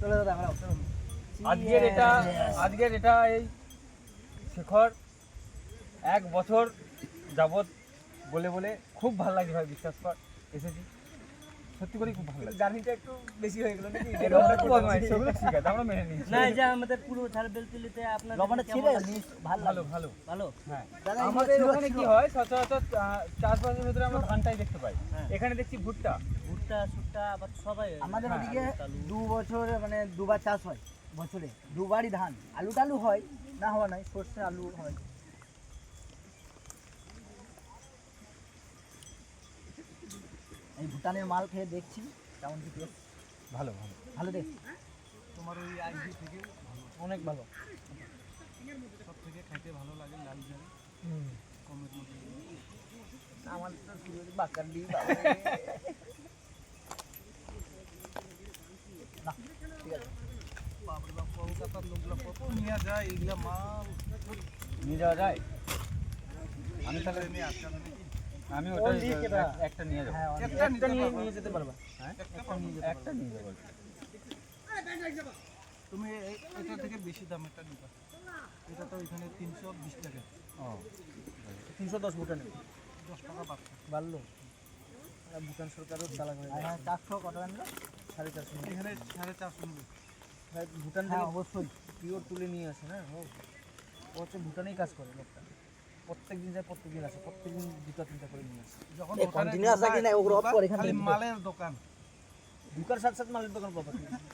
চলো দাদা আমরা আজকের এটা আজকের এটা এই শেখর এক বছর যাবত বলে বলে খুব ভালো লাগে ভাই বিশ্বাস কর এসেছি। সত্যি করে খুব ভালো লাগে। জার্নিটা একটু বেশি হয়ে গেল নাকি? সেগুলো ঠিক আছে আমরা মেনে নিয়েছি। না যে আমাদের পুরো আপনার লবণটা ছিল ভালো ভালো ভালো। ভালো? হ্যাঁ। আমাদের ওখানে কি হয় সচরাচর চাষবাসের ভেতরে আমরা ধানটাই দেখতে পাই। হ্যাঁ। এখানে দেখছি ভুট্টা। ভুট্টা সুট্টা আবার সবাই আমাদের হ্যাঁ, ওদিকে দু বছর মানে দুবার চাষ হয় বছরে। দুবারই ধান। আলু টালু হয় না হওয়া নাই সর্ষে আলু হয়। এই ভুটানের মাল খেয়ে দেখছি কেমন কি। ভালো ভালো। ভালো দেখ তোমার ওই আইডি থেকে অনেক ভালো। সব থেকে খাইতে ভালো লাগে লাল কমের মধ্যে আমার তো বাকার দিই না ঠিক আছে কত নিয়ে যায় যায় হ্যাঁ হ্যাঁ তুমি এটা থেকে বেশি দাম একটা নিবা এটা তো এখানে তিনশো বিশ টাকা তিনশো দশ ভুটানে দশ টাকা বাড়লো ভুটান সরকারও হয়ে হ্যাঁ চারশো কত আনলো সাড়ে চারশো এখানে সাড়ে চারশো নেবে ভুটান থেকে অবশ্যই। পিওর তুলে নিয়ে আসে না? ও হচ্ছে ভুটানেই কাজ করে লোকটা। প্রত্যেক দিন যায় প্রত্যেক দিন আসে প্রত্যেক দিন দুটা তিনটা করে নিয়ে আসে। যখন কন্টিনিউ ওখানে কি না, ও রব করে এখানে। মালের দোকান। দুকার সাথে সাথে মালের দোকান পাবো।